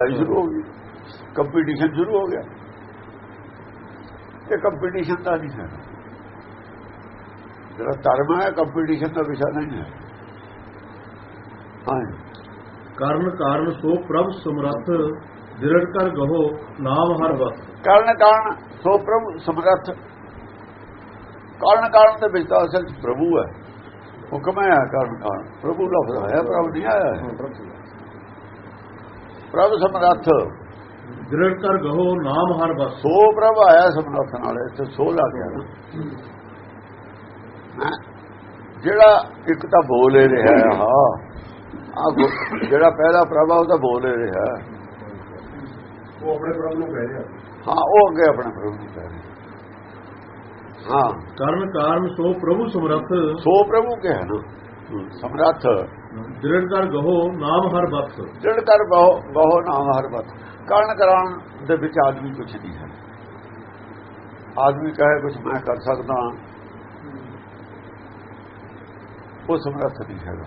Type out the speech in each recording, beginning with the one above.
ਸ਼ੁਰੂ ਹੋ ਗਈ ਕੰਪੀਟੀਸ਼ਨ ਸ਼ੁਰੂ ਹੋ ਗਿਆ ਇਹ ਕੰਪੀਟੀਸ਼ਨ ਦਾ ਨਹੀਂ ਹੈ ਜਿਹੜਾ ਧਰਮ ਹੈ ਕੰਪੀਟੀਸ਼ਨ ਦਾ ਵਿਸ਼ਾ ਨਹੀਂ ਹੈ ਹਾਂ ਕਰਨ ਕਾਰਨ ਸੋ ਪ੍ਰਭ ਸਮਰੱਥ ਦਿਰੜ ਕਰ ਗਹੋ ਨਾਮ ਹਰ ਵਸ ਕਾਰਨ ਕਾਰਨ ਸੋ ਪ੍ਰਭੂ ਸਮਰੱਥ ਕਾਰਨ ਕਾਰਨ ਦੇ ਵਿੱਚ ਤਾਂ ਅਸਲ 'ਚ ਪ੍ਰਭੂ ਹੈ ਹੁਕਮ ਹੈ ਕਾਰਨ ਕਾਰਨ ਪ੍ਰਭੂ ਲਫ਼ਜ਼ ਹੈ ਪ੍ਰਭੂ ਨਹੀਂ ਆਇਆ ਹੈ। ਪ੍ਰਭ ਸਮਰੱਥ। ਦਿਰੜ ਕਰ ਗਹੋ ਨਾਮ ਹਰ ਵਸ ਸੋ ਪ੍ਰਭ ਆਇਆ ਸਮਰੱਥ ਨਾਲ ਇੱਥੇ ਸੋ ਲਾ ਗਿਆ? ਜਿਹੜਾ ਇੱਕ ਤਾਂ ਬੋਲ ਰਿਹਾ ਹੈ ਹਾਂ ਆ ਜਿਹੜਾ ਪਹਿਲਾ ਪ੍ਰਭ ਆ ਉਹ ਤਾਂ ਬੋਲ ਰਿਹਾ। ਉਹ ਆਪਣੇ ਪ੍ਰਭ ਨੂੰ ਕਹਿ ਰਿਹਾ। ਹਾਂ ਉਹ ਅੱਗੇ ਆਪਣੇ ਪ੍ਰਭੂ ਨੂੰ ਕਹਿ ਰਿਹਾ। ਹਾਂ। ਕਰਨ ਕਾਰਨ ਸੋ ਪ੍ਰਭੂ ਸਮਰੱਥ। ਸੋ ਪ੍ਰਭੂ ਕਿਹਾ ਨਾ। ਸਮਰੱਥ। ਦਿਰੜ ਕਰ ਗਹੋ ਨਾਮ ਹਰ ਵਸ ਜੜ ਕਰ ਬਹੁ ਬਹੁ ਨਾਮ ਹਰ ਬਤ ਕਾਰਨ ਕਰਾਉਣ ਦੇ ਵਿੱਚ ਆਦਮੀ ਕੁਛ ਨਹੀਂ ਹੈ। ਆਦਮੀ ਕਹੇ ਕੁਛ ਮੈਂ ਕਰ ਸਕਦਾ ਉਹ ਸਮਰੱਥ ਨਹੀਂ ਹੈਗਾ।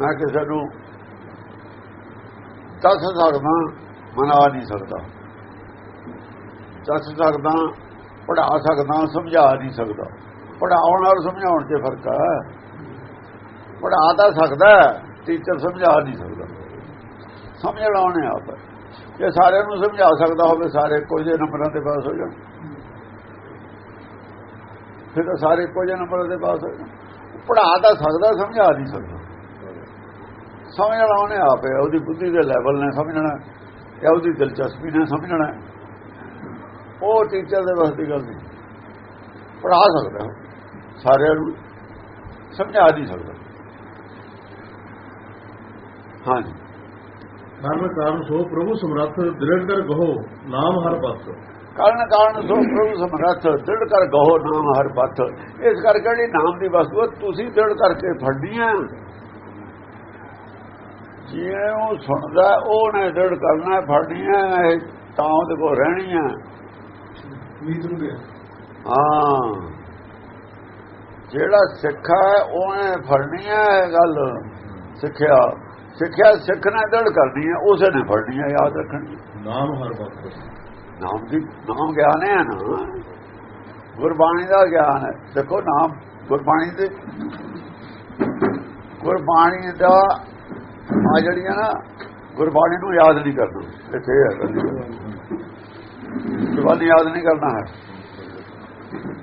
ਮੈਂ ਕਿਸੇ ਨੂੰ ਦੱਸ ਸਕਦਾ ਮਨਾ ਨਹੀਂ ਸਕਦਾ। ਦੱਸ ਸਕਦਾ ਪੜਾ ਸਕਦਾ ਸਮਝਾ ਨਹੀਂ ਸਕਦਾ। ਪੜਾਉਣ ਔਰ ਸਮਝਾਉਣ 'ਚ ਫ਼ਰਕ ਆ। ਪੜਾ ਤਾਂ ਸਕਦਾ ਟੀਚਰ ਸਮਝਾ ਨਹੀਂ ਸਕਦਾ। ਸਮਝਣਾ ਉਹਨੇ ਆਪ। ਜੇ ਸਾਰਿਆਂ ਨੂੰ ਸਮਝਾ ਸਕਦਾ ਹੋਵੇ, ਸਾਰੇ ਇੱਕੋ ਜਿਹੇ ਨੰਬਰਾਂ ਤੇ ਪਾਸ ਹੋ ਜਾਣ। ਫਿਰ ਤਾਂ ਸਾਰੇ ਇੱਕੋ ਜਿਹੇ ਨੰਬਰਾਂ ਤੇ ਪਾਸ ਹੋ ਜਾਣ। ਪੜਾ ਤਾਂ ਸਕਦਾ, ਸਮਝਾ ਨਹੀਂ ਸਕਦਾ। ਸਮਝਣਾ ਉਹਨੇ ਆਪ ਹੈ ਉਹਦੀ ਬੁੱਧੀ ਦੇ ਲੈਵਲ ਨੇ ਸਮਝਣਾ। ਜਾਂ ਉਹਦੀ ਦਿਲਚਸਪੀ ਨੇ ਸਮਝਣਾ। ਉਹ ਟੀਚਰ ਦੇ ਬਸ ਦੀ ਗੱਲ ਨਹੀਂ। ਪੜਾ ਸਕਦਾ। ਸਾਰਿਆਂ ਨੂੰ ਸਮਝਾ ਨਹੀਂ ਸਕਦਾ। ਹਾਂਜੀ ਕਰਨ ਕਾਰਨ ਸੋ ਪ੍ਰਭੂ ਸਮਰੱਥ ਦਿਰੜ ਕਰ ਗਹੋ ਨਾਮ ਹਰ ਵਸ ਕਾਰਨ ਕਾਰਨ ਸੋ ਪ੍ਰਭੂ ਸਮਰੱਥ ਦ੍ਰਿੜ ਕਰ ਗਹੋ ਨਾਮ ਹਰ ਪੱਥ। ਇਸ ਕਰਕੇ ਜਿਹੜੀ ਨਾਮ ਦੀ ਵਸਤੂ ਤੁਸੀਂ ਦ੍ਰਿੜ ਕਰਕੇ ਫੜਨੀ ਹੈ ਜਿਹਨੇ ਉਹ ਸੁਣਦਾ ਉਹਨੇ ਦ੍ਰਿੜ ਕਰਨਾ ਫੜਨੀ ਹੈ ਇਹ ਤਾਂ ਉਹਦੇ ਕੋਲ ਰਹਿਣੀ ਹੈ ਹਾਂ। ਜਿਹੜਾ ਸਿੱਖਾ ਹੈ ਉਹਨੇ ਫੜਨੀ ਹੈ ਗੱਲ। ਸਿੱਖਿਆ ਸਿੱਖਿਆ ਸਿੱਖ ਨੇ ਦ੍ਰਿੜ ਕਰਨੀ ਹੈ ਉਸੇ ਨੇ ਫੜਨੀ ਹੈ ਯਾਦ ਰੱਖਣੀ ਨਾਮ ਹਰ ਵਸ ਨਾਮ ਦੀ ਨਾਮ ਗਿਆਨ ਹੈ ਨਾ। ਗੁਰਬਾਣੀ ਦਾ ਗਿਆਨ ਹੈ। ਦੇਖੋ ਨਾਮ ਗੁਰਬਾਣੀ ਦੇ ਗੁਰਬਾਣੀ ਦਾ ਆ ਜਿਹੜੀਆਂ ਨਾ ਗੁਰਬਾਣੀ ਨੂੰ ਯਾਦ ਨਹੀਂ ਕਰਨਾ। ਇੱਥੇ ਹੈ। ਗੱਲ। ਗੁਰਬਾਣੀ ਯਾਦ ਨਹੀਂ ਕਰਨਾ ਹੈ।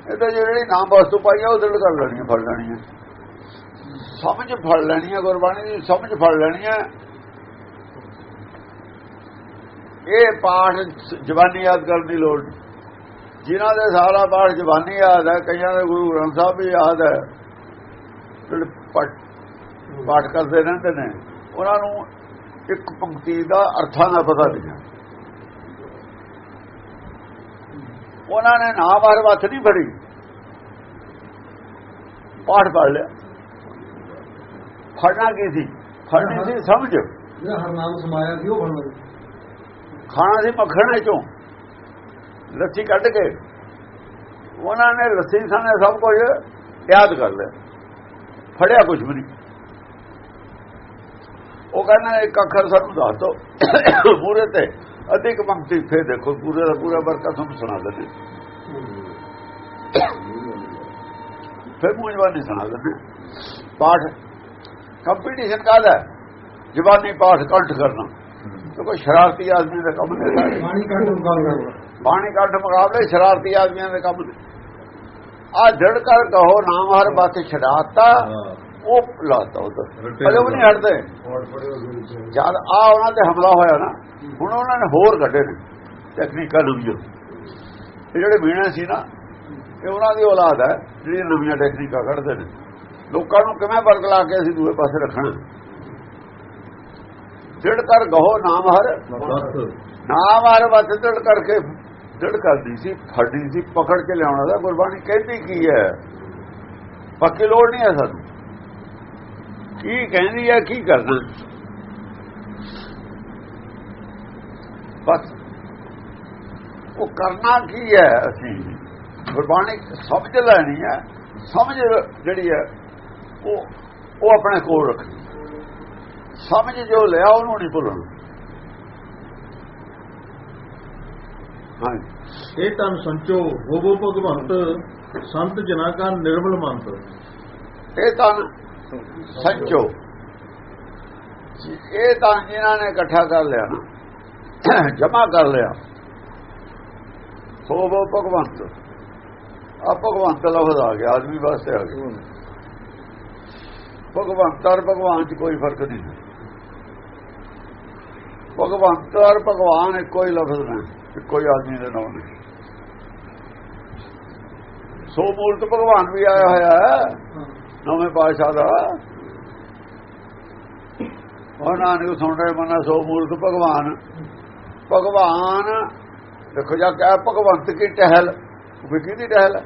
ਇਹ ਤਾਂ ਜਿਹੜੀ ਨਾਮ ਵਸਤੂ ਪਾਈ ਆ ਉਹ ਦਿਲ ਕਰ ਲੈਣੀ ਹੈ, ਫੜ ਲੈਣੀ ਹੈ। ਸਮਝ ਫੜ ਲੈਣੀ ਹੈ ਗੁਰਬਾਣੀ ਦੀ, ਸਮਝ ਫੜ ਲੈਣੀ ਹੈ। ਇਹ ਪਾਠ ਜਵਾਨੀ ਯਾਦ ਕਰਨ ਦੀ ਲੋੜ ਨਹੀਂ। ਜਿਨ੍ਹਾਂ ਦੇ ਸਾਰਾ ਪਾਠ ਜਵਾਨੀ ਯਾਦ ਹੈ, ਕਈਆਂ ਦੇ ਗੁਰੂ ਗ੍ਰੰਥ ਸਾਹਿਬ ਵੀ ਯਾਦ ਹੈ। ਜਿਹੜੇ ਪਾਠ ਕਰਦੇ ਰਹਿੰਦੇ ਨੇ, ਉਹਨਾਂ ਨੂੰ ਇੱਕ ਪੰਕਤੀ ਦਾ ਅਰਥਾਂ ਦਾ ਪਤਾ ਨਹੀਂ ਹੈ ਉਹਨਾਂ ਨੇ ਨਾਮ ਹਰ ਵੱਥ ਨਹੀਂ ਫੜੀ। ਪਾਠ ਪੜ ਲਿਆ। ਫੜਨਾ ਕੀ ਸੀ? ਫੜਨੀ ਸੀ ਸਮਝ? ਜਿਹੜਾ ਹਰ ਨਾਮ ਸਮਾਇਆ ਸੀ ਉਹ ਬਣਦਾ ਖਾਣਾ ਸੀ ਮੱਖਣ ਚੋਂ ਲੱਸੀ ਕੱਢ ਕੇ ਉਹਨਾਂ ਨੇ ਲੱਸੀ ਸਾਨੇ ਸਭ ਕੁਝ ਯਾਦ ਕਰ ਲਿਆ। ਫੜਿਆ ਕੁਝ ਵੀ ਨਹੀਂ। ਉਹ ਕਹਿੰਦਾ ਇੱਕ ਅੱਖਰ ਸਾਨੂੰ ਦੱਸ ਦੋ ਪੂਰੇ ਤੇ ਅਧਿਕ ਪੰਕਤੀ ਫੇਰ ਦੇਖੋ ਪੂਰੇ ਦਾ ਪੂਰਾ ਵਰਕਾ ਤੁਹਾਨੂੰ ਸੁਣਾ ਦਿੰਦੇ। ਫਿਰ ਮੂੰਹ ਸੁਣਾ ਦਿੰਦੇ। ਪਾਠ ਕੰਪੀਟੀਸ਼ਨ ਕਾਹਦਾ ਹੈ? ਜ਼ਬਾਨੀ ਪਾਠ ਕੰਠ ਕਰਨਾ। ਕੋਈ ਸ਼ਰਾਰਤੀ ਆਦਮੀ ਦਾ ਕੰਮ ਨਹੀਂ ਬਾਣੀ ਕੰਠ ਮੁਕਾਬਲੇ ਸ਼ਰਾਰਤੀ ਆਦਮੀਆਂ ਦੇ ਕੰਮ ਆ ਜੜ ਕਰ ਕਹੋ ਨਾਮ ਹਰ ਬਾਤ ਛਡਾਤਾ। ਉਹ ਲਾਤਾ ਉਧਰ ਅਜੇ ਉਹ ਨਹੀਂ ਹਟਦੇ। ਜਦ ਆ ਉਹਨਾਂ ਤੇ ਹਮਲਾ ਹੋਇਆ ਨਾ ਹੁਣ ਉਹਨਾਂ ਨੇ ਹੋਰ ਕੱਢੇ ਨੇ ਟੈਕਨੀਕਾਂ ਨਵੀਆਂ ਇਹ ਜਿਹੜੇ ਮੀਣਾ ਸੀ ਨਾ ਇਹ ਉਹਨਾਂ ਦੀ ਔਲਾਦ ਹੈ ਜਿਹੜੀ ਨਵੀਆਂ ਟੈਕਨੀਕਾਂ ਕੱਢਦੇ ਨੇ। ਲੋਕਾਂ ਨੂੰ ਕਿਵੇਂ ਬਰਗਲਾ ਕੇ ਅਸੀਂ ਦੂਏ ਪਾਸੇ ਰੱਖਣਾ? ਜੜ ਕਰ ਗਹੋ ਨਾਮ ਹਰ ਨਾਮ ਹਰ ਵਤ ਜੜ ਕਰਕੇ ਜੜ ਕਰਦੀ ਸੀ ਫੜਦੀ ਸੀ ਪਕੜ ਕੇ ਲਿਆਉਣਾ ਦਾ। ਗੁਰਬਾਣੀ ਕਹਿੰਦੀ ਕੀ ਹੈ? ਪੱਕੀ ਲੋੜ ਨਹੀਂ ਹੈ ਸਾਨੂੰ। ਕੀ ਕਹਿੰਦੀ ਆ ਕੀ ਕਰਨਾ? ਬਸ। ਉਹ ਕਰਨਾ ਕੀ ਹੈ ਅਸੀਂ? ਗੁਰਬਾਣੀ ਸਮਝ ਲੈਣੀ ਹੈ। ਸਮਝ ਜਿਹੜੀ ਹੈ ਉਹ ਉਹ ਆਪਣੇ ਕੋਲ ਰੱਖਣੀ ਸਮਝ ਜੋ ਲਿਆ ਉਹਨੂੰ ਨਹੀਂ ਭੁੱਲਣਾ। ਹਾਂ ਇਹ ਤਨ ਸੰਚੋ ਹੋਵੋ ਭਗਵੰਤ ਸੰਤ ਜਨਾ ਕਾ ਨਿਰਮਲ ਮੰਤ। ਇਹ ਤਨ ਸੱਚੋ। ਇਹ ਤਾਂ ਇਹਨਾਂ ਨੇ ਇਕੱਠਾ ਕਰ ਲਿਆ ਨਾ। ਜਮਾ ਕਰ ਲਿਆ। ਸੋਭ ਭਗਵੰਤ। ਆ ਭਗਵੰਤ ਲਫ਼ਜ਼ ਆ ਗਿਆ ਆਦਮੀ ਵਾਸਤੇ ਆ ਗਿਆ। ਭਗਵੰਤ ਔਰ ਭਗਵਾਨ 'ਚ ਕੋਈ ਫ਼ਰਕ ਨਹੀਂ। ਭਗਵੰਤ ਔਰ ਭਗਵਾਨ ਇੱਕੋ ਹੀ ਲਫ਼ਜ਼ ਨੇ ਇੱਕੋ ਹੀ ਆਦਮੀ ਦੇ ਨਾਮ ਨੇ। ਸੋ ਮੂਰਤ ਭਗਵਾਨ ਵੀ ਆਇਆ ਹੋਇਆ ਹੈ। ਨਵੇਂ ਪਾਤਸ਼ਾਹ ਦਾ। ਉਹ ਨਾਨਕ ਸੁਣ ਰਹੇ ਮਨਾ ਸੋ ਮੂਰਖ ਭਗਵਾਨ। ਭਗਵਾਨ, ਦੇਖੋ ਜਾ ਕਹਿ ਭਗਵੰਤ ਕੀ ਟਹਿਲ। ਵੀ ਕਿਹਦੀ ਟਹਿਲ?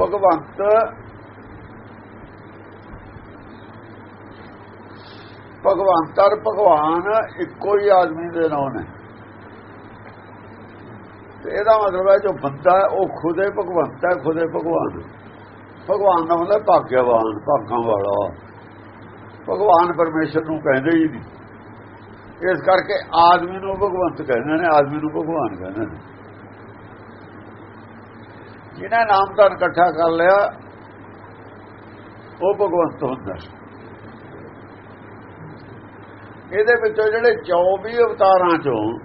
ਭਗਵੰਤ ਭਗਵੰਤ ਔਰ ਭਗਵਾਨ ਇੱਕੋ ਹੀ ਆਦਮੀ ਦੇ ਨਾਮ ਨੇ। ਤੇ ਇਹਦਾ ਮਤਲਬ ਹੈ ਜੋ ਬੰਦਾ ਹੈ, ਉਹ ਖੁਦੇ ਭਗਵੰਤ ਹੈ, ਖੁਦੇ ਭਗਵਾਨ। ਭਗਵਾਨ ਦਾ ਮਤਲਬ ਭਾਗਿਆਵਾਨ ਭਾਗਾਂ ਵਾਲਾ। ਭਗਵਾਨ ਪਰਮੇਸ਼ਰ ਨੂੰ ਕਹਿੰਦੇ ਹੀ ਨਹੀਂ। ਇਸ ਕਰਕੇ ਆਦਮੀ ਨੂੰ ਭਗਵੰਤ ਕਹਿੰਦੇ ਨੇ, ਆਦਮੀ ਨੂੰ ਭਗਵਾਨ ਕਹਿੰਦੇ ਨੇ। ਜਿਹਨੇ ਨਾਮ ਤਾਂ ਇਕੱਠਾ ਕਰ ਲਿਆ, ਉਹ ਭਗਵੰਤ ਹੁੰਦਾ ਇਹਦੇ ਵਿੱਚੋਂ ਜਿਹੜੇ 24 ਅਵਤਾਰਾਂ ਚੋਂ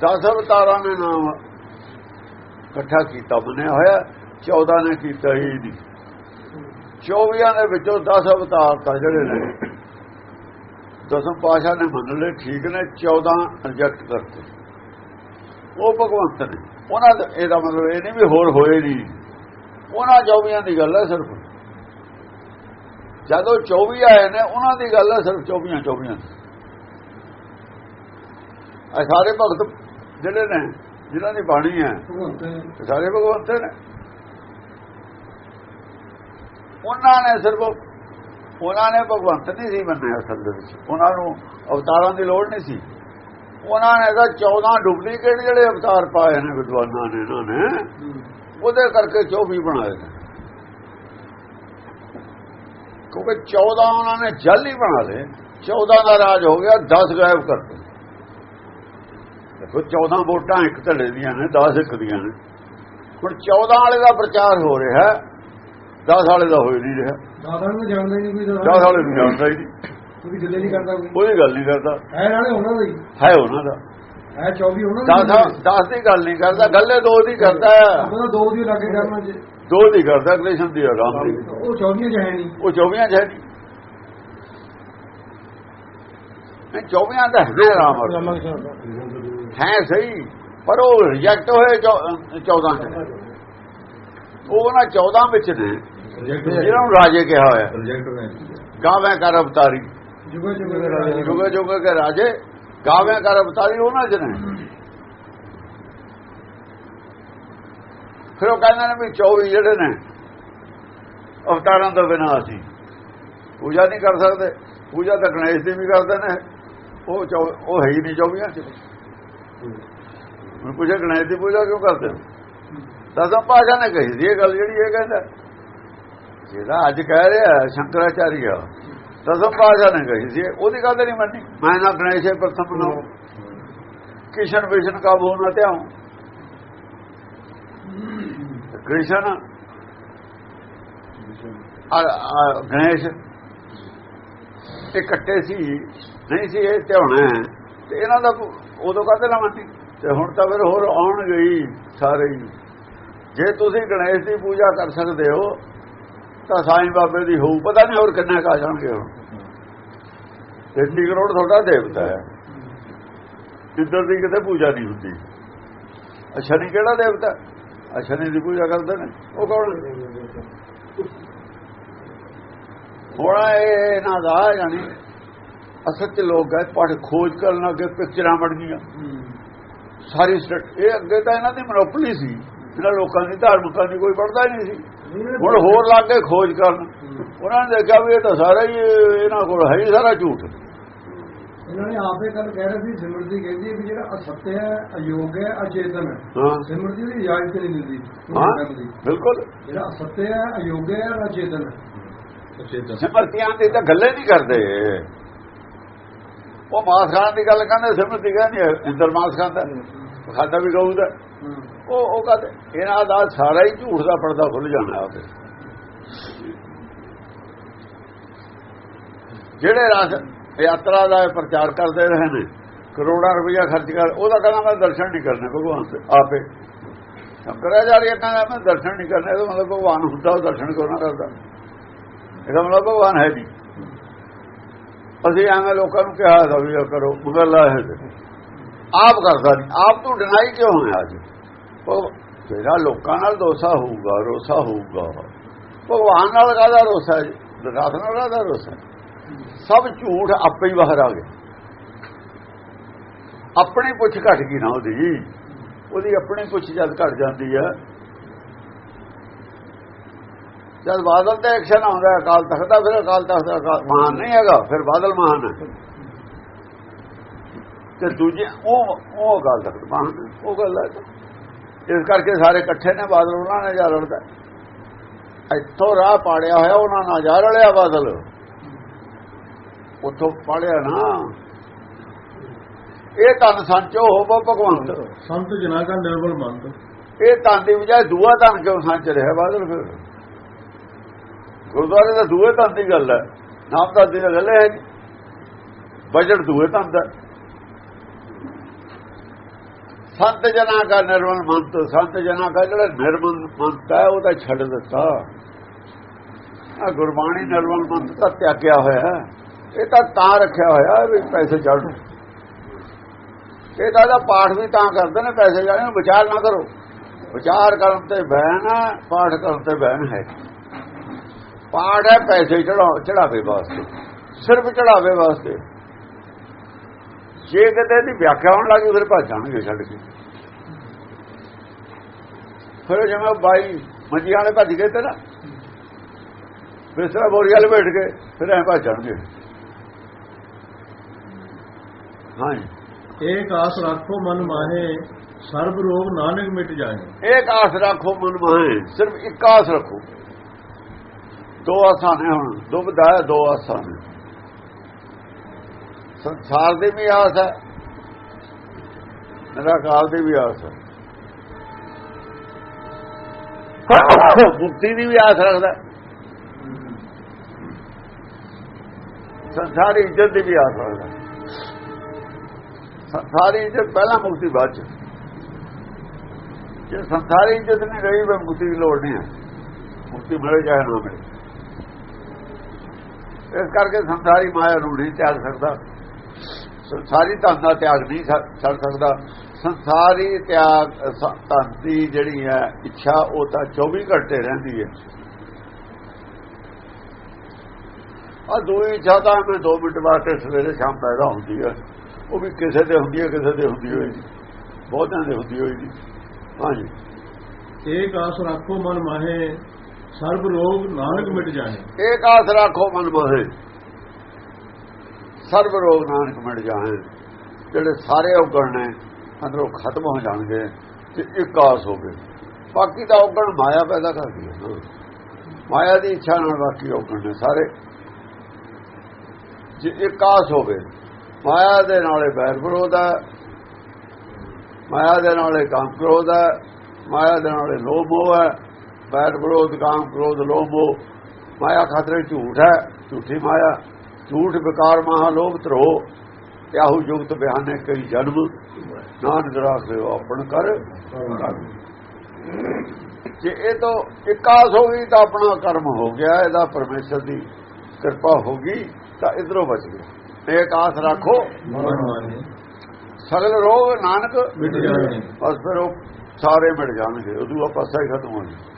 10 ਅਵਤਾਰਾਂ ਨੇ ਨਾਮ ਇਕੱਠਾ ਕੀਤਾ ਮੰਨਿਆ ਹੋਇਆ 14 ਨੇ ਕੀਤਾ ਹੀ ਨਹੀਂ। 24 ਦੇ ਵਿੱਚੋਂ 10 ਅਵਤਾਰ ਤਾਂ ਜਿਹੜੇ ਨੇ, ਦਸਮ ਪਾਸ਼ਾ ਨੇ ਮੰਨ ਲਏ, ਠੀਕ ਨੇ 14 ਰਿਜੈਕਟ ਕਰਤੇ। ਉਹ ਭਗਵੰਤ ਨੇ। ਉਹਨਾਂ ਦਾ ਇਹਦਾ ਮਤਲਬ ਇਹ ਨਹੀਂ ਵੀ ਹੋਰ ਹੋਏ ਨਹੀਂ। ਉਹਨਾਂ 24 ਦੀ ਗੱਲ ਹੈ ਸਿਰਫ। ਜਦੋਂ 24 ਆਏ ਨੇ, ਉਹਨਾਂ ਦੀ ਗੱਲ ਹੈ ਸਿਰਫ 24 24 ਆ ਸਾਰੇ ਭਗਤ ਜਿਹੜੇ ਨੇ ਜਿਨ੍ਹਾਂ ਦੀ ਬਾਣੀ ਹੈ ਤੇ ਸਾਰੇ ਭਗਵੰਤ ਨੇ। ਉਹਨਾਂ ਨੇ ਸਿਰਫ ਉਹਨਾਂ ਨੇ ਭਗਵੰਤ ਨਹੀਂ ਸੀ ਮੰਨਿਆ ਅਸਲ ਦੇ ਵਿੱਚ। ਉਹਨਾਂ ਨੂੰ ਅਵਤਾਰਾਂ ਦੀ ਲੋੜ ਨਹੀਂ ਸੀ। ਉਹਨਾਂ ਨੇ ਤਾਂ 14 ਡੁਪਲੀਕੇਟ ਜਿਹੜੇ ਅਵਤਾਰ ਪਾਏ ਨੇ ਵਿਦਵਾਨਾਂ ਨੇ ਇਹਨਾਂ ਨੇ ਉਹਦੇ ਕਰਕੇ 24 ਬਣਾਏ ਨੇ। ਕਿਉਂਕਿ 14 ਉਹਨਾਂ ਨੇ ਜਲ ਹੀ ਬਣਾ ਲਏ। 14 ਦਾ ਰਾਜ ਹੋ ਗਿਆ 10 ਗਾਇਬ ਕਰਤੇ ਦੇਖੋ 14 ਵੋਟਾਂ ਇੱਕ ਧੜੇ ਦੀਆਂ ਨੇ 10 ਇੱਕ ਦੀਆਂ ਨੇ। ਹੁਣ 14 ਵਾਲੇ ਦਾ ਪ੍ਰਚਾਰ ਹੋ ਰਿਹਾ 10 ਵਾਲੇ ਦਾ ਹੋ ਹੀ ਨਹੀਂ ਰਿਹਾ। ਦਾਦਾ ਨੂੰ ਜਾਣਦਾ ਹੀ ਨਹੀਂ ਕੋਈ 10 ਵਾਲੇ ਨੂੰ ਜਾਣਦਾ ਹੀ ਨਹੀਂ। ਕੋਈ ਗੱਲੇ ਨਹੀਂ ਕਰਦਾ ਕੋਈ। ਉਹਦੀ ਗੱਲ ਨਹੀਂ ਕਰਦਾ। ਹੈ ਨਾਲੇ ਉਹਨਾਂ ਦਾ ਹੀ। ਹੈ ਉਹਨਾਂ ਦਾ। ਹੈ 24 ਉਹਨਾਂ 10 10 ਦੀ ਗੱਲ ਨਹੀਂ ਕਰਦਾ ਗੱਲੇ ਦੋ ਦੀ ਕਰਦਾ ਤਾਂ ਦੋ ਦੀ ਲੱਗੇ ਕਰਨਾ ਜੇ। ਦੋ ਦੀ ਕਰਦਾ ਕ੍ਰਿਸ਼ਨ ਦੀ ਆਰਾਮ ਦੀ। ਉਹ 24 ਚ ਹੈ ਨਹੀਂ। ਉਹ 24 ਚ ਹੈ ਨਹੀਂ। ਨਹੀਂ 24 ਦਾ ਹੈ ਰਾਮ ਹੈ ਸਹੀ ਪਰ ਉਹ ਰਿਜੈਕਟ ਹੋਏ 14 ਚ। ਉਹ ਨਾ 14 ਵਿੱਚ ਨੇ ਜਿਹਨਾਂ ਨੂੰ ਰਾਜੇ ਕਿਹਾ ਹੋਇਆ। ਨੇ ਗਾਵੇਂ ਕਰ ਅਵਤਾਰੀ। ਜੁਗਾ ਜੁਗਾ ਕੇ ਰਾਜੇ ਗਾਵੇਂ ਕਰ ਅਵਤਾਰੀ ਉਹਨਾਂ ਚ ਨੇ। ਫਿਰ ਉਹ ਕਹਿੰਦੇ ਨੇ ਵੀ 24 ਜਿਹੜੇ ਨੇ ਅਵਤਾਰਾਂ ਤੋਂ ਬਿਨਾਂ ਅਸੀਂ ਪੂਜਾ ਨਹੀਂ ਕਰ ਸਕਦੇ। ਪੂਜਾ ਤਾਂ ਗਣੇਸ਼ ਦੀ ਵੀ ਕਰਦੇ ਨੇ। ਉਹ ਉਹ ਹੈ ਹੀ ਨਹੀਂ 24 ਚ। ਹੁਣ ਪੁੱਛੇ ਗਣੇਸ਼ ਦੀ ਪੂਜਾ ਕਿਉਂ ਕਰਦੇ ਹੋ? ਦਸਮ ਪਾਸ਼ਾ ਨੇ ਕਹੀ ਸੀ, ਇਹ ਗੱਲ ਜਿਹੜੀ ਇਹ ਕਹਿੰਦਾ। ਜਿਹੜਾ ਅੱਜ ਕਹਿ ਰਿਹਾ ਸ਼ੰਕਰਾਚਾਰੀਆ ਦਸਮ ਪਾਸ਼ਾ ਨੇ ਕਹੀ ਸੀ, ਉਹਦੀ ਗੱਲ ਨਹੀਂ ਮੰਨੀ। ਮੈਂ ਨਾ ਗਣੇਸ਼ ਹੈ ਪ੍ਰਥਮ ਨੂੰ ਕਿਸ਼ਨ ਵਿਸ਼ਨ ਕਾ ਬੋ ਨਾ ਧਿਆਉ। ਕ੍ਰਿਸ਼ਨ ਗਣੇਸ਼, ਇਹ ਇਕੱਠੇ ਸੀ, ਨਹੀਂ ਸੀ, ਇਹ ਧਿਆਉਣਾ ਹੈ। ਤੇ ਇਹਨਾਂ ਦਾ ਉਦੋਂ ਕਾਹਦੇ ਲਾਵਾਂ ਮੰਨੀ ਤੇ ਹੁਣ ਤਾਂ ਫਿਰ ਹੋਰ ਆਉਣ ਗਈ ਸਾਰੇ ਹੀ। ਜੇ ਤੁਸੀਂ ਗਣੇਸ਼ ਦੀ ਪੂਜਾ ਕਰ ਸਕਦੇ ਹੋ, ਤਾਂ ਸਾਈਂ ਬਾਬੇ ਦੀ ਹੋਊ। ਪਤਾ ਨਹੀਂ ਹੋਰ ਕਿੰਨੇ ਕਾ ਜਾਣਗੇ ਹੁਣ। 33 ਕਰੋੜ ਤੁਹਾਡਾ ਦੇਵਤਾ ਹੈ। ਇੱਧਰ ਦੀ ਕਿਤੇ ਪੂਜਾ ਨਹੀਂ ਹੁੰਦੀ। ਅੱਛਾ ਨਹੀਂ ਕਿਹੜਾ ਦੇਵਤਾ? ਅੱਛਾ ਨਹੀਂ ਦੀ ਪੂਜਾ ਕਰਦੇ ਨੇ। ਉਹ ਕੌਣ ਹੁਣ ਇਹ, ਇਹਨਾਂ ਦਾ ਜਾਣੀ। ਅਸਲ ਚ ਲੋਕ ਹੈ ਪੜ ਖੋਜ ਕਰਨ ਅੱਗੇ ਪਿਕਚਰਾਂ ਬਣ ਗਈਆਂ ਸਾਰੀ ਸਟੇਟ ਇਹ ਅੱਗੇ ਤਾਂ ਇਹਨਾਂ ਦੀ ਮਨੋਪਲੀ ਸੀ। ਇਹਨਾਂ ਲੋਕਾਂ ਦੀ ਧਾਰਮਿਕਾਂ ਦੀ ਕੋਈ ਪੜਦਾ ਹੀ ਨਹੀਂ ਸੀ। ਹੁਣ ਹੋਰ ਲੱਗ ਕੇ ਖੋਜ ਕਰਨ। ਉਹਨਾਂ ਨੇ ਦੇਖਿਆ ਵੀ ਇਹ ਤਾਂ ਸਾਰਾ ਹੀ ਇਹਨਾਂ ਕੋਲ ਹੈ ਹੀ ਸਾਰਾ ਝੂਠ। ਇਹਨਾਂ ਨੇ ਆਪੇ ਕੱਲ ਕਹਿ ਰਹੇ ਸੀ ਸਿਮਰਤੀ ਕਹਿੰਦੀ ਹੈ ਵੀ ਜਿਹੜਾ ਅਸੱਤ ਹੈ ਅਯੋਗ ਹੈ ਅਚੇਤਨ ਹੈ। ਹਾਂ। ਸਿਮਰਤੀ ਦੀ ਇਜਾਜ਼ਤ ਨਹੀਂ ਦਿੰਦੀ। ਬਿਲਕੁਲ। ਜਿਹੜਾ ਅਸੱਤ ਹੈ ਅਯੋਗ ਹੈ ਅਚੇਤਨ ਹੈ। ਸਿਮਰਤੀਆਂ ਦੀ ਤਾਂ ਗੱਲੇ ਨਹੀਂ ਕਰਦੇ। ਉਹ ਮਾਸ ਖਾਣ ਦੀ ਗੱਲ ਕਹਿੰਦੇ ਸਿਮਰਤੀ ਕਹਿੰਦੇ ਇੰਦਰ ਮਾਸ ਖਾਂਦਾ ਖਾਦਾ ਵੀ ਗਊ ਦਾ। ਉਹ ਉਹ ਕਹਿੰਦੇ, ਇਹਨਾਂ ਦਾ ਸਾਰਾ ਹੀ ਝੂਠ ਦਾ ਪਰਦਾ ਖੁੱਲ ਜਾਣਾ ਆਪੇ ਜਿਹੜੇ ਰਸ ਯਾਤਰਾ ਦਾ ਪ੍ਰਚਾਰ ਕਰਦੇ ਰਹੇ ਨੇ, ਕਰੋੜਾਂ ਰੁਪਇਆ ਖਰਚ ਕਰ, ਉਹਦਾ ਕਹਿੰਦਾ ਮੈਂ ਦਰਸ਼ਨ ਨਹੀਂ ਕਰਨੇ ਭਗਵਾਨ ਦੇ, ਆਪੇ। ਸ਼ੰਕਰਾਚਾਰਿਆ ਕਹਿੰਦਾ ਮੈਂ ਦਰਸ਼ਨ ਨਹੀਂ ਕਰਨੇ, ਇਹਦਾ ਮਤਲਬ ਭਗਵਾਨ ਹੁੰਦਾ, ਉਹ ਦਰਸ਼ਨ ਕਿਉਂ ਕਰਦਾ? ਇਹਦਾ ਮਤਲਬ ਭਗਵਾਨ ਹੈ ਜੀ ਅਸੀਂ ਐਵੇਂ ਲੋਕਾਂ ਨੂੰ ਕਿਹਾ ਦਾ ਵੀ ਕਰੋ ਮੁਗਲਾ ਹੈ ਆਪ ਕਰਦਾ ਨਹੀਂ, ਆਪ ਤੋਂ ਡਿਨਾਈ ਕਿਉਂ ਹੋਇਆ ਅੱਜ? ਉਹ ਜਿਹੜਾ ਲੋਕਾਂ ਨਾਲ ਦੋਸਾ ਹੋਊਗਾ, ਰੋਸਾ ਹੋਊਗਾ। ਭਗਵਾਨ ਨਾਲ ਕਾਹਦਾ ਰੋਸਾ ਜੀ? ਦਰਾਤ ਨਾਲ ਕਾਹਦਾ ਰੋਸਾ? ਸਭ ਝੂਠ ਆਪੇ ਹੀ ਬਾਹਰ ਆ ਗਏ। ਆਪਣੀ ਪੁੱਛ ਘਟ ਗਈ ਨਾ ਉਹਦੀ। ਜੀ ਉਹਦੀ ਆਪਣੀ ਪੁੱਛ ਜਦ ਘਟ ਜਾਂਦੀ ਹੈ ਜਦ ਬਾਦਲ ਤੇ ਐਕਸ਼ਨ ਆਉਂਦਾ ਹੈ ਅਕਾਲ ਤਖਤ ਦਾ ਫਿਰ ਅਕਾਲ ਤਖਤ ਦਾ ਮਹਾਨ ਨਹੀਂ ਹੈਗਾ ਫਿਰ ਬਾਦਲ ਮਹਾਨ ਹੈ। ਤੇ ਦੂਜੇ ਉਹ ਉਹ ਅਕਾਲ ਤਖਤ ਮਹਾਨ ਉਹ ਗੱਲ ਹੈ। ਇਸ ਕਰਕੇ ਸਾਰੇ ਇਕੱਠੇ ਨੇ ਬਾਦਲ ਉਹਨਾਂ ਨੇ ਜਾ ਰਲਦਾ ਇੱਥੋਂ ਰਾਹ ਪਾੜਿਆ ਹੋਇਆ ਉਹਨਾਂ ਨਾਲ ਜਾ ਰਲਿਆ ਬਾਦਲ। ਉੱਥੋਂ ਪੜਿਆ ਨਾ। ਇਹ ਤਨ ਸੰਚੋ ਹੋਵੋ ਭਗਵੰਤ ਸੰਤ ਜਨਾ ਕਾ ਨਿਰਮਲ ਮੰਤ। ਇਹ ਤਨ ਦੀ ਬਜਾਏ ਦੂਆ ਤਨ ਕਿਉਂ ਸੰਚ ਰਿਹਾ ਬਾਦਲ ਫਿਰ? ਗੁਰਦੁਆਰੇ ਦਾ ਦੂਏ ਤਨ ਦੀ ਗੱਲ ਹੈ ਨਾਮ ਦਾ ਦੀ ਗੱਲ ਹੈ ਨਹੀਂ। ਬਜਟ ਦੂਏ ਤਨ ਦਾ। ਸੰਤ ਜਨਾ ਕਾ ਨਿਰਮਲ ਮੰਤ ਸੰਤ ਜਨਾ ਕਾ ਜਿਹੜਾ ਨਿਰਮਲ ਮੰਤ ਹੈ ਉਹਦਾ ਛੱਡ ਦਿੱਤਾ। ਆ ਗੁਰਬਾਣੀ ਨਿਰਮਲ ਮੰਤ ਦਾ ਤਿਆਗਿਆ ਹੋਇਆ ਇਹ ਤਾਂ ਤਾਂ ਰੱਖਿਆ ਹੋਇਆ ਵੀ ਪੈਸੇ ਚੜ੍ਹਨ ਇਹ ਤਾਂ ਇਹਦਾ ਪਾਠ ਵੀ ਤਾਂ ਕਰਦੇ ਨੇ ਪੈਸੇ ਜਾਣੇ ਵਿਚਾਰ ਨਾ ਕਰੋ। ਵਿਚਾਰ ਕਰਨ ਤੇ ਬਹਿਨ ਹੈ, ਪਾਠ ਕਰਨ ਤੇ ਬਹਿਨ ਹੈ। ਪਾਠ ਹੈ ਪੈਸੇ ਚੜਾ ਚੜਾਵੇ ਵਾਸਤੇ। ਸਿਰਫ ਚੜਾਵੇ ਵਾਸਤੇ। ਜੇ ਕਿਤੇ ਦੀ ਵਿਆਖਿਆ ਹੋਣ ਲੱਗੀ ਫਿਰ ਭੱਜ ਜਾਣਗੇ ਛੱਡ ਕੇ। ਫਿਰ ਜਿਵੇਂ ਬਾਈ ਮੰਜੀਆਂ ਵਾਲੇ ਭੱਜ ਗਏ ਤੇ ਨਾ ਬਿਸਰਾ ਬੋਰੀ ਵਾਲੇ ਬੈਠ ਗਏ ਫਿਰ ਐ ਭੱਜ ਜਾਣਗੇ ਹਾਂਜੀ। ਏਕ ਆਸ ਰੱਖੋ ਮਨ ਮਾਹੇ ਸਰਬ ਰੋਗ ਨਾਨਕ ਮਿਟ ਜਾਏ। ਇੱਕ ਆਸ ਰੱਖੋ ਮਨ ਮਾਹੇ ਸਿਰਫ ਇੱਕ ਆਸ ਰੱਖੋ। ਦੋ ਆਸਾਂ ਨੇ ਹੁਣ, ਦੁੱਧ ਦਾ ਦੋ ਆਸਾਂ ਨੇ। ਸੰਸਾਰ ਦੀ ਵੀ ਆਸ ਹੈ, ਨਿਰਾਕਾਰ ਦੀ ਵੀ ਆਸ ਹੈ। ਮੁਕਤੀ ਦੀ ਵੀ ਆਸ ਰੱਖਦਾ ਸੰਸਾਰੀ ਇੱਜ਼ਤ ਦੀ ਵੀ ਆਸ ਰੱਖਦਾ ਸੰਸਾਰੀ ਇੱਜ਼ਤ ਪਹਿਲਾਂ ਮੁਕਤੀ ਬਾਅਦ ਚ। ਜੇ ਸੰਸਾਰੀ ਇੱਜ਼ਤ ਨਹੀਂ ਰਹੀ, ਫਿਰ ਮੁਕਤੀ ਦੀ ਲੋੜ ਨਹੀਂ ਹੈ। ਮੁਕਤੀ ਮਿਲੇ ਚਾਹੇ ਨਾ ਮਿਲੇ। ਇਸ ਕਰਕੇ ਸੰਸਾਰੀ ਮਾਇਆ ਨੂੰ ਨਹੀਂ ਤਿਆਗ ਸਕਦਾ। ਸੰਸਾਰੀ ਧਨ ਦਾ ਤਿਆਗ ਨਹੀਂ ਸ- ਛੱਡ ਸਕਦਾ। ਸੰਸਾਰੀ ਤਿਆਗ, ਸ- ਧਨ ਦੀ ਜਿਹੜੀ ਹੈ ਇੱਛਾ, ਉਹ ਤਾਂ 24 ਘੰਟੇ ਰਹਿੰਦੀ ਹੈ। ਆ ਦੋ ਇੱਛਾ ਤਾਂ ਮੈਂ 2 ਮਿੰਟ ਵਾਸਤੇ ਸਵੇਰੇ ਸ਼ਾਮ ਪੈਦਾ ਹੁੰਦੀ ਹੈ। ਉਹ ਵੀ ਕਿਸੇ ਦੇ ਹੁੰਦੀ ਹੈ, ਕਿਸੇ ਦੇ ਹੁੰਦੀ ਹੋਈ ਨਹੀਂ ਬਹੁਤਿਆਂ ਦੇ ਹੁੰਦੀ ਹੋਈ ਨਹੀਂ ਹਾਂਜੀ। ਏਕ ਆਸ ਰੱਖੋ ਮਨ ਮਾਹੇ। ਸਰਬ ਰੋਗ ਨਾਨਕ ਮਿਟ ਜਾਏ। ਏਕ ਆਸ ਰੱਖੋ ਮਨ ਮੋਹੇ ਸਰਬ ਰੋਗ ਨਾਨਕ ਮਿਟ ਜਾਏ। ਜਿਹੜੇ ਸਾਰੇ ਔਗਣ ਨੇ, ਅੰਦਰੋਂ ਖਤਮ ਹੋ ਜਾਣਗੇ ਤੇ ਇੱਕ ਆਸ ਹੋਵੇ ਬਾਕੀ ਤਾਂ ਔਗਣ ਮਾਇਆ ਪੈਦਾ ਕਰਦੀ ਹੈ ਮਾਇਆ ਦੀ ਇੱਛਾ ਨਾਲ ਬਾਕੀ ਔਗਣ ਨੇ ਸਾਰੇ। ਜੇ ਇੱਕ ਆਸ ਹੋਵੇ, ਮਾਇਆ ਦੇ ਨਾਲੇ ਬੈਰ ਵਿਰੋਧ ਹੈ। ਮਾਇਆ ਦੇ ਨਾਲੇ ਕਾਮ ਕ੍ਰੋਧ ਹੈ। ਮਾਇਆ ਦੇ ਨਾਲੇ ਲੋਭ ਮੋਹ ਹੈ ਬੈਰ ਵਿਰੋਧ ਕਾਮ ਕ੍ਰੋਧ ਲੋਭ ਮੋਹ। ਮਾਇਆ ਖਾਤਰੇ ਝੂਠ ਹੈ, ਝੂਠੀ ਮਾਇਆ। ਝੂਠ ਵਿਕਾਰ ਮਹਾ ਲੋਭ ਧਰੋ। ਯਾਹੂ ਜੁਗਤ ਬਿਆਨੇ ਕਈ ਜਨਮ। ਨਾਨ ਰਾਸ ਲਿਓ ਆਪਣ ਕਰ। ਜੇ ਇਹ ਤੋਂ ਇਕਾਸ ਹੋ ਗਈ ਤਾਂ ਆਪਣਾ ਕਰਮ ਹੋ ਗਿਆ, ਇਹਦਾ ਪਰਮੇਸ਼ਰ ਦੀ ਕਿਰਪਾ ਹੋ ਗਈ, ਤਾਂ ਇਧਰੋਂ ਬਚ ਗਿਆ। ਇੱਕ ਰੱਖੋ। ਸਗਲ ਰੋਗ ਨਾਨਕ ਮਿਟ ਜਾਏ ਬਸ ਫਿਰ ਉਹ ਸਾਰੇ ਮਿਟ ਜਾਣਗੇ, ਉਦੋਂ ਆ ਪਾਸਾ ਹੀ ਖਤਮ ਹੋ ਜਾਣਾ।